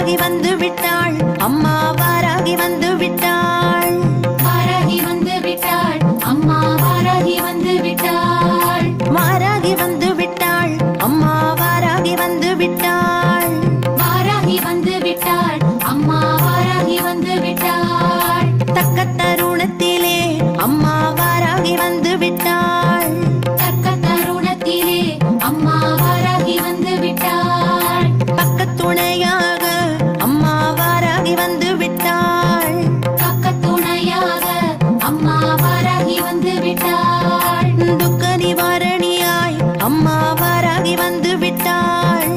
வாராகி வந்து விட்டாள். அம்மா வாராகி வந்து விட்டாள். வாராகி வந்து விட்டாள். அம்மா வாராகி வந்து விட்டாள். வாராகி வந்து விட்டாள். அம்மா வாராகி வந்து விட்டாள். வாராகி வந்து விட்டாள். அம்மா வாராகி வந்து விட்டாள். தக்க வாராகி வந்து விட்டாள். பக்க துணையாக அம்மா வாராகி வந்து விட்டாள். துக்க நிவாரணியாய் அம்மா வாராகி வந்து விட்டாள்.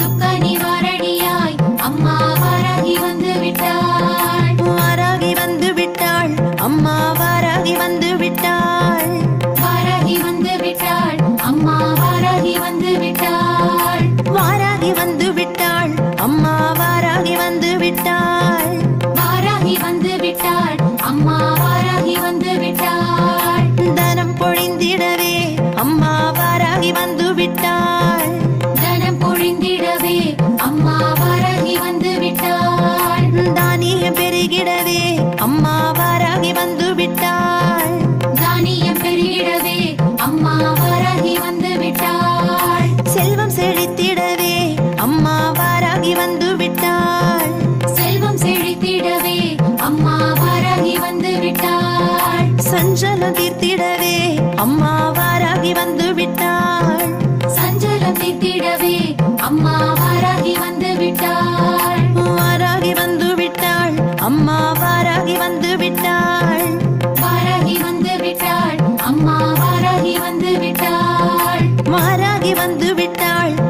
துக்க நிவாரணியாய் அம்மா வாராகி வந்து விட்டாள். வாராகி வந்து விட்டாள். அம்மா வாராகி வந்து விட்டாள். வாராகி வந்து விட்டாள். அம்மா வாராகி வந்து விட்டாள். வாராகி வந்து சஞ்சலம் தீர்த்திடவே. அம்மா வாராகி வந்து விட்டாள். சஞ்சலம் தீர்த்திடவே. அம்மா வாராகி வந்து விட்டாள். வாராகி வந்து விட்டாள். அம்மா வாராகி வந்து விட்டாள். வாராகி வந்து விட்டாள். அம்மா வாராகி வந்து விட்டாள். வாராகி வந்து விட்டாள்.